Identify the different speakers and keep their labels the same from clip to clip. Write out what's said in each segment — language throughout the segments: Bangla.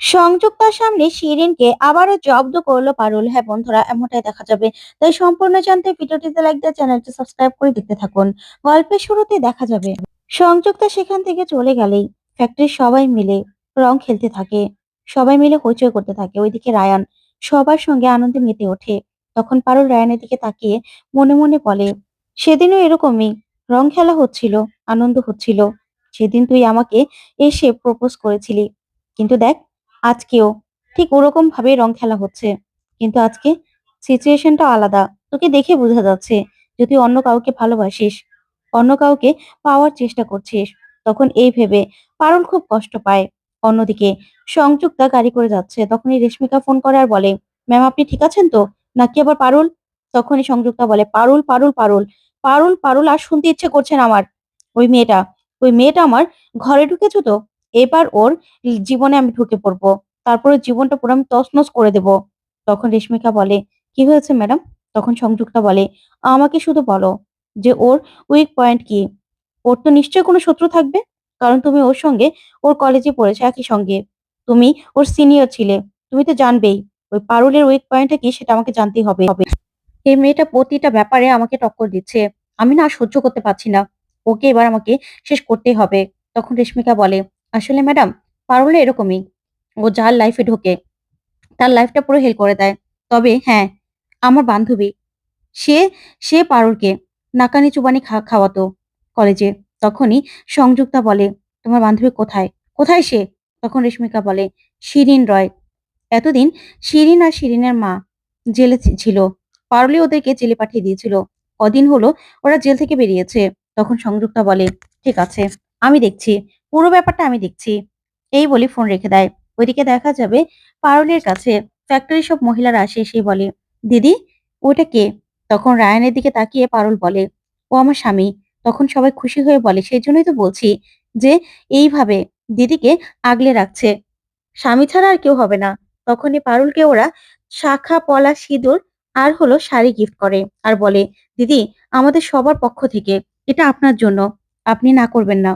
Speaker 1: সংযুক্তার সামনে শিরিনকে আবারও জব্দ করল পারুল। হ্যাঁ বন্ধুরা, এমনটাই দেখা যাবে। তাই সম্পূর্ণ জানতে ভিডিওটিতে লাইক দিয়ে চ্যানেলটি সাবস্ক্রাইব করে দেখতে থাকুন। গল্পের শুরুতে দেখা যাবে, সংযুক্তা সেখান থেকে চলে গেলেই ফ্যাক্টরির সবাই মিলে রং খেলতে থাকে। সবাই মিলে হইচই করতে থাকে। ওইদিকে রায়ান সবার সঙ্গে আনন্দে মেতে ওঠে। তখন পারুল রায়ানের দিকে তাকিয়ে মনে মনে বলে, সেদিনও এরকমই রং খেলা হচ্ছিল, আনন্দ হচ্ছিল। সেদিন তুই আমাকে এসে প্রপোজ করেছিলি। কিন্তু দেখ আজকেও ঠিক ওরকম ভাবে রং খেলা হচ্ছে। কিন্তু আজকে সিচুয়েশনটা আলাদা। তোকে দেখে বোঝা যাচ্ছে যদি অন্য কাউকে ভালোবাসিস, অন্য কাউকে পাওয়ার চেষ্টা করছিস, তখন এই ভেবে পারুল খুব কষ্ট পায়। অন্যদিকে সংযুক্তা গাড়ি করে যাচ্ছে, তখনই রেশমিকা ফোন করে আর বলে ম্যাম আপনি ঠিক আছেন তো? নাকি আবার পারুল? তখনই সংযুক্তা বলে, পারুল পারুল পারুল পারুল পারুল, আর শুনতে ইচ্ছে করছে না আমার। ওই মেয়েটা ওই মেয়েটা আমার ঘরে ঢুকেছো তো? এবার ওর জীবনে আমি ঢুকে পড়ব। তারপরে জীবনটা পুরো আমি তছনছ করে দেব। তখন রেশমিকা বলে, কি হয়েছে ম্যাডাম? তখন সংযুক্তা বলে, আমাকে শুধু বলো যে ওর উইক পয়েন্ট কি? ওর তো নিশ্চয়ই কোনো শত্রু থাকবে? কারণ তুমি ওর সঙ্গে, ওর কলেজে পড়েছো একই সঙ্গে। তুমি ওর সিনিয়র ছিলে। তুমি তো জানবেই, ওই পারুলের উইক পয়েন্টটা কি সেটা আমাকে জানতেই হবে। এই মেয়েটা প্রতিটা ব্যাপারে আমাকে টক্কর দিচ্ছে। আমি না সহ্য করতে পারছি না। ওকে এবার আমাকে শেষ করতেই হবে। তখন রেশমিকা বলে আসলে ম্যাডাম পারুলে এরকমই। ও যার লাইফে ঢোকে, তার লাইফটা পুরো হেল করে দেয়। তবে হ্যাঁ আমার বান্ধবী, সে সে পারুলকে নাকানি চুবানি খাওয়াতো কলেজে তখনই সংযুক্তা বলে, তোমার বান্ধবী কোথায়? কোথায় সে? তখন রেশমিকা বলে, শিরিন রয়। এতদিন শিরিন আর শিরিনের মা জেলে ছিল। পারুলি ওদেরকে জেলে পাঠিয়ে দিয়েছিল। কদিন হলো ওরা জেল থেকে বেরিয়েছে। তখন সংযুক্তা বলে, ঠিক আছে, আমি দেখছি। পুরো ব্যাপারটা আমি দেখছি। এই বলে ফোন রেখে দেয়। ওইদিকে দেখা যাবে পারুলের কাছে ফ্যাক্টরি সব মহিলারা আসে এসে বলে, দিদি ওটা কে? তখন রায়ানের দিকে তাকিয়ে পারুল বলে, ও আমার স্বামী। তখন সবাই খুশি হয়ে বলে, সেই জন্যই তো বলছি যে, এইভাবে দিদিকে আগলে রাখছে। স্বামী ছাড়া আর কেউ হবে না। তখনই পারুলকে ওরা শাখা, পলা, সিঁদুর আর হলো শাড়ি গিফট করে আর বলে, দিদি, আমাদের সবার পক্ষ থেকে, এটা আপনার জন্য। আপনি না করবেন না।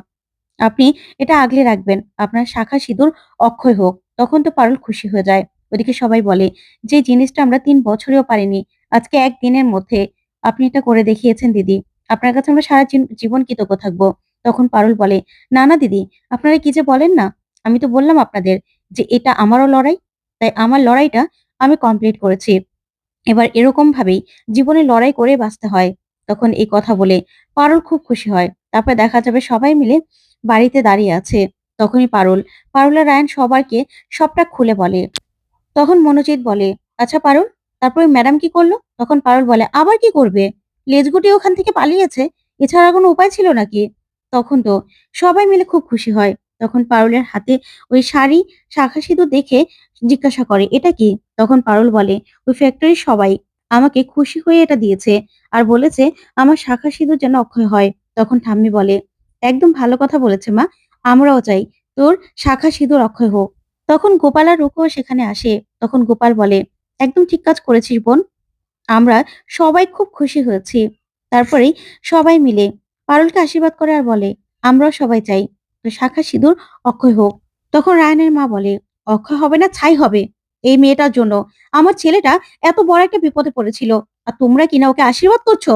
Speaker 1: আপনি এটা আগলে রাখবেন। আপনার শাখা সিঁদুর অক্ষয় হোক, তখন তো পারুল খুশি হয়ে যায়। ওদিকে সবাই বলে, যে জিনিসটা আমরা তিন বছরেও পারিনি, আজকে একদিনের মধ্যে আপনি এটা করে দেখিয়েছেন দিদি। আপনার কাছে আমরা সারা জীবন কৃতজ্ঞ থাকব। তখন পারুল বলে, না না দিদি, আপনারা কি যে বলেন না? আমি তো বললাম আপনাদের যে এটা আমারও লড়াই, তাই আমার লড়াইটা আমি কমপ্লিট করেছি। এবার এরকম ভাবেই জীবনে লড়াই করে বাঁচতে হয়। তখন এই কথা বলে পারুল খুব খুশি হয়। তারপর দেখা যাবে সবাই মিলে বাড়িতে দাঁড়িয়ে আছে। তখনই পারুল পারুল রায়ন সবাইকে সবটা খুলে বলে। তখন মনোজিৎ বলে আচ্ছা পারুল, তারপরে ম্যাডাম কি করল? তখন পারুল বলে, আবার কি করবে? লেজ গুটিয়ে ওখান থেকে পালিয়েছে। এছাড়া কোনো উপায় ছিল নাকি? তখন তো সবাই মিলে খুব খুশি হয়। তখন পারুলের হাতে ওই শাড়ি, শাখা সিঁদুর দেখে জিজ্ঞাসা করে, এটা কি? তখন পারুল বলে, ওই ফ্যাক্টরির সবাই। আমাকে খুশি হয়ে এটা দিয়েছে। আর বলেছে, আমার শাখা সিঁদুর যেন অক্ষয় হয়। তখন ঠাম্মি বলে একদম ভালো কথা বলেছে মা, আমরাও চাই। তোর শাখা সিঁদুর অক্ষয় হোক। তখন গোপাল আর রুকুও সেখানে আসে। তখন গোপাল বলে, একদম ঠিক কাজ করেছিস বোন। আমরা সবাই খুব খুশি হয়েছি। তারপরেই সবাই মিলে পারুলকে আশীর্বাদ করে আর বলে, আমরাও সবাই চাই শাখা সিঁদুর অক্ষয় হোক। তখন রায়নের মা বলে, অক্ষয় হবে না, ছাই হবে। এই মেয়েটার জন্য আমার ছেলেটা এত বড় একটা বিপদে পড়েছিল। আর তোমরা কিনা ওকে আশীর্বাদ করছ?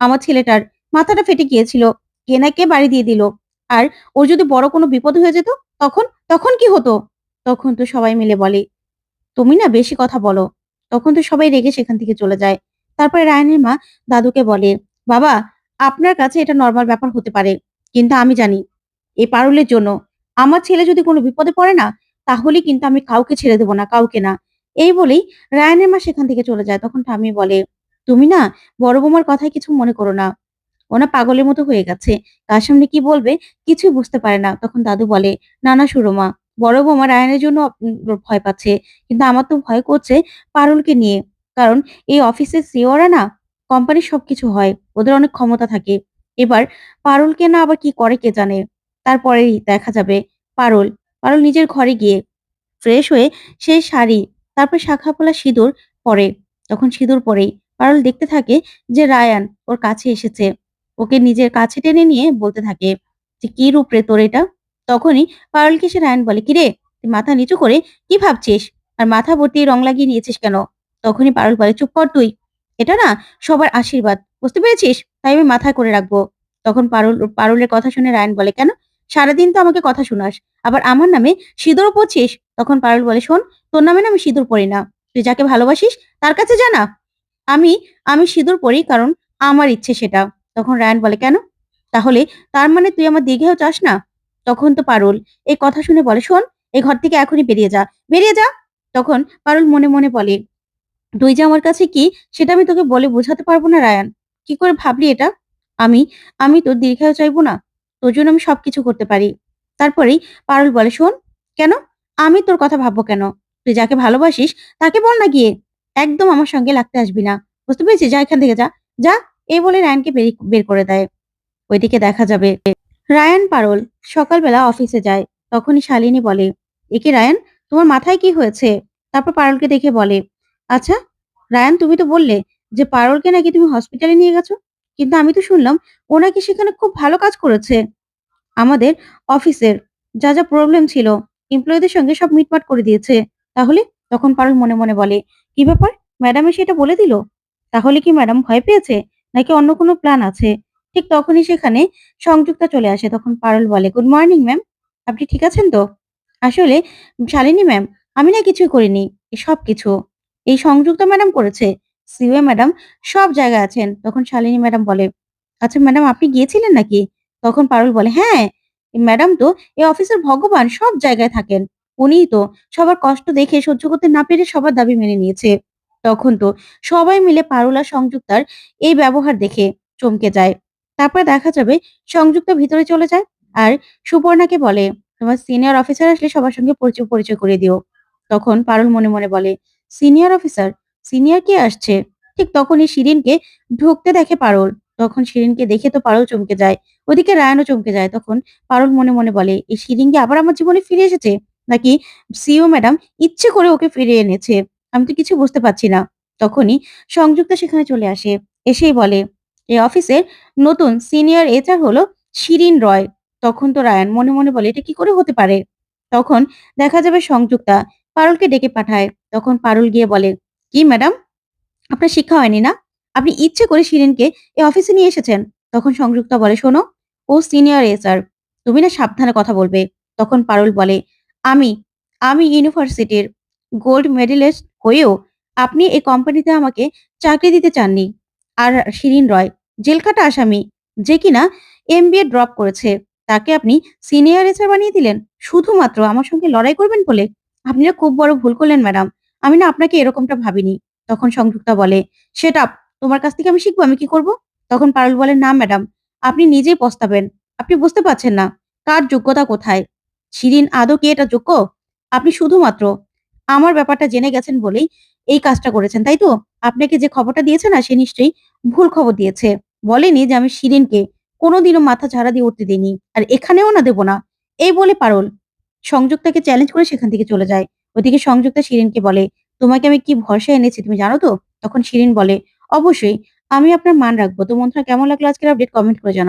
Speaker 1: আমার ছেলেটার মাথাটা ফেটে গিয়েছিল। কে না কে বাড়ি দিয়ে দিল। আর ওর যদি বড় কোনো বিপদ হয়ে যেত, তখন তখন কি হতো? তখন তো সবাই মিলে বলে, তুমি না বেশি কথা বলো। তখন তো সবাই রেগে সেখান থেকে চলে যায়। তারপরে রায়নের মা দাদুকে বলে, বাবা, আপনার কাছে এটা নর্মাল ব্যাপার হতে পারে, কিন্তু আমি জানি, এই পারুলের জন্য। আমার ছেলে যদি কোনো বিপদে পড়ে না, তাহলে কিন্তু আমি কাউকে ছেড়ে দেবো না, কাউকে না। এই বলেই রায়নের মা সেখান থেকে চলে যায়। তখন ঠাম্মি বলে, তুমি না বড় বৌমার কথায় কিছু মনে করো না। ওনা পাগলের মতো হয়ে গেছে। কার সামনে কি বলবে? কিছুই বুঝতে পারে না। তখন দাদু বলে না না সুরমা, বড় বৌমা রায়নের জন্য ভয় পাচ্ছে। কিন্তু আমার তো ভয় করছে পারুলকে নিয়ে। কারণ এই অফিসের সিওরা না, কোম্পানির সবকিছু হয়। ওদের অনেক ক্ষমতা থাকে। এবার পারুলকে না আবার কি করে কে জানে? তারপরেই দেখা যাবে পারুল। পারুল নিজের ঘরে গিয়ে ফ্রেশ হয়ে সেই শাড়ি, তারপর শাখা পলা সিঁদুর পরে। তখন সিঁদুর পরেই পারুল দেখতে থাকে যে রায়ান ওর কাছে এসেছে। নিজের কাছে টেনে নিয়ে বলতে থাকে যে, কি রূপ রে তোর এটা? তখনই পারুলকে সে রায়ন বলে, কিরে, তুই মাথা নিচু করে কি ভাবছিস? আর মাথা ভর্তি রং লাগিয়ে নিয়েছিস কেন? তখনই পারুল বলে, চুপ কর তুই। এটা না সবার আশীর্বাদ। বুঝতে পেরেছিস? তাই আমি মাথায় করে রাখব। তখন পারুল, পারুলের কথা শুনে রায়ন বলে, কেন? সারাদিন তো আমাকে কথা শোনাস। আবার আমার নামে সিঁদুরও পড়ছিস তখন পারুল বলে, শোন, তোর নামে না আমি সিঁদুর পড়ি না। তুই যাকে ভালোবাসিস তার কাছে জানা। আমি আমি সিঁদুর পড়ি কারণ আমার ইচ্ছে সেটা। তখন রায়ন বলে, কেন? তাহলে তার মানে তুই আমার দিঘেও চাস না? তখন তো পারুল এই কথা শুনে বলে, শোন, এই ঘর থেকে এখনই বেরিয়ে যা। বেরিয়ে যা? তখন পারুল মনে মনে বলে, তুই যে আমার কাছে কি, সেটা আমি তোকে বলে বোঝাতে পারব না রায়ান। কি করে ভাবলি এটা? আমি আমি তোর দীর্ঘায়ু চাইব না। তোর জন্য আমি সবকিছু করতে পারি। তারপরেই পারুল বলে, শোন, কেন? আমি তোর কথা ভাববো কেন? তুই যাকে ভালোবাসিস, তাকে বল না গিয়ে। একদম আমার সঙ্গে লাগতে আসবি না। বুঝতে পেরেছিস? যা এখান থেকে যা। যা এই বলে রায়ানকে বেরি- করে দেয়। ওইদিকে দেখা যাবে রায়ান পারুল সকালবেলা অফিসে যায়, তখনই শালিনী বলে, একে রায়ান, তোমার মাথায় কি হয়েছে? তারপর পারুলকে দেখে বলে আচ্ছা রায়ান, তুমি তো বললে যে পারুলকে নাকি তুমি হসপিটালে নিয়ে গেছো, কিন্তু আমি তো শুনলাম ও নাকি সেখানে খুব ভালো কাজ করেছে। আমাদের অফিসের যা যা প্রবলেম ছিল এমপ্লয়ীদের সঙ্গে সব মিটমাট করে দিয়েছে। তাহলে? তখন পারুল মনে মনে বলে, কি ব্যাপার? ম্যাডাম এসে এটা বলে দিল? তাহলে কি ম্যাডাম ভয় পেয়েছে? নাকি অন্য কোনো প্ল্যান আছে? ঠিক তখনই সেখানে সংযুক্তা চলে আসে, তখন পারুল বলে গুড মর্নিং ম্যাম আপনি ঠিক আছেন তো? আসলে, শালিনী ম্যাম আমি না কিছুই করিনি সব কিছু। এই সংযুক্তা ম্যাডাম করেছে সিওএ ম্যাডাম সব জায়গায় আছেন। তখন শালিনী ম্যাডাম বলে আচ্ছা ম্যাডাম আপনি গিয়েছিলেন নাকি? তখন পারুল বলে হ্যাঁ ম্যাডাম তো, এই অফিসের ভগবান সব জায়গায় থাকেন। উনিই তো সবার কষ্ট দেখে সহ্য করতে না পেরে সবার দাবি মেনে নিয়েছে। তখন তো সবাই মিলে পারুল সংযুক্তার এই ব্যবহার দেখে চমকে যায়। তারপরে দেখা যাবে সংযুক্তা ভিতরে চলে যায় আর সুপর্ণাকে বলে, তোমার সিনিয়র অফিসার আসলে সবার সঙ্গে পরিচয় পরিচয় করে দিও। তখন পারুল মনে মনে বলে সিনিয়র অফিসার সিনিয়র কে আসছে? ঠিক তখনই শিরিনকে ঢুকতে দেখে পারুল। তখন শিরিনকে দেখে তো পারুল চমকে যায়, ওদিকে রায়ানও চমকে যায়। তখন পারুল মনে মনে বলে, এই শিরিনকে আবার আমার জীবনে ফিরে এসেছে? নাকি সিও ম্যাডাম ইচ্ছে করে ওকে ফিরিয়ে এনেছে? আমি তো কিছু বুঝতে পারছি না। তখনই সংযুক্তা সেখানে চলে আসে। এসেই বলে এই অফিসের নতুন সিনিয়র এইচআর হলো শিরিন রয়। তখন তো রায়ান মনে মনে বলে, এটা কি করে হতে পারে? তখন দেখা যাবে সংযুক্তা পারুলকে ডেকে পাঠায়। তখন পারুল গিয়ে বলে, কি ম্যাডাম? আপনার শিক্ষা হয়নি না? আপনি ইচ্ছে করে শিরিনকে এই অফিসে নিয়ে এসেছেন? তখন সংযুক্তা বলে, শোনো, ও সিনিয়র এসার তুমি না সাবধানে কথা বলবে। তখন পারুল বলে, আমি আমি ইউনিভার্সিটির গোল্ড মেডেলিস্ট হয়েও আপনি এই কোম্পানিতে আমাকে চাকরি দিতে চাননি। আর শিরিন রয় জেলকাটা আসামি, যে কিনা এমবিএ ড্রপ করেছে, তাকে আপনি সিনিয়র এসার বানিয়ে দিলেন? শুধুমাত্র আমার সঙ্গে লড়াই করবেন বলে? আপনি না খুব বড় ভুল করলেন ম্যাডাম আমি না আপনাকে এরকমটা ভাবিনি। তখন সংযুক্তা বলে সেটা তোমার কাছ থেকে আমি শিখব, আমি কি করব? তখন পারুল বলে, না ম্যাডাম আপনি নিজেই পস্তাবেন। আপনি বুঝতে পারছেন না, কার যোগ্যতা কোথায়? শিরিন, আদৌ কি এটা যোগ্য? আপনি শুধুমাত্র আমার ব্যাপারটা জেনে গেছেন বলেই এই কাজটা করেছেন, তাই তো? আপনাকে যে খবরটা দিয়েছে না, সে নিশ্চয়ই ভুল খবর দিয়েছে। বলেনি যে আমি শিরিনকে কোনোদিনও মাথা ঝাড়া দিয়ে উঠতে দিইনি, আর এখানেও না দেবো না। এই বলে পারল সংযুক্তাকে চ্যালেঞ্জ করে সেখান থেকে চলে যায়। ওদিকে সংযুক্তা শিরিনকে বলে, তোমাকে আমি কি ভরসা এনেছি, তুমি জানো তো? তখন শিরিন বলে, অবশ্যই, আমি আপনার মান রাখব। তো মন্ত্রা কেমন লাগল আজকের আপডেট কমেন্ট করে জানাও।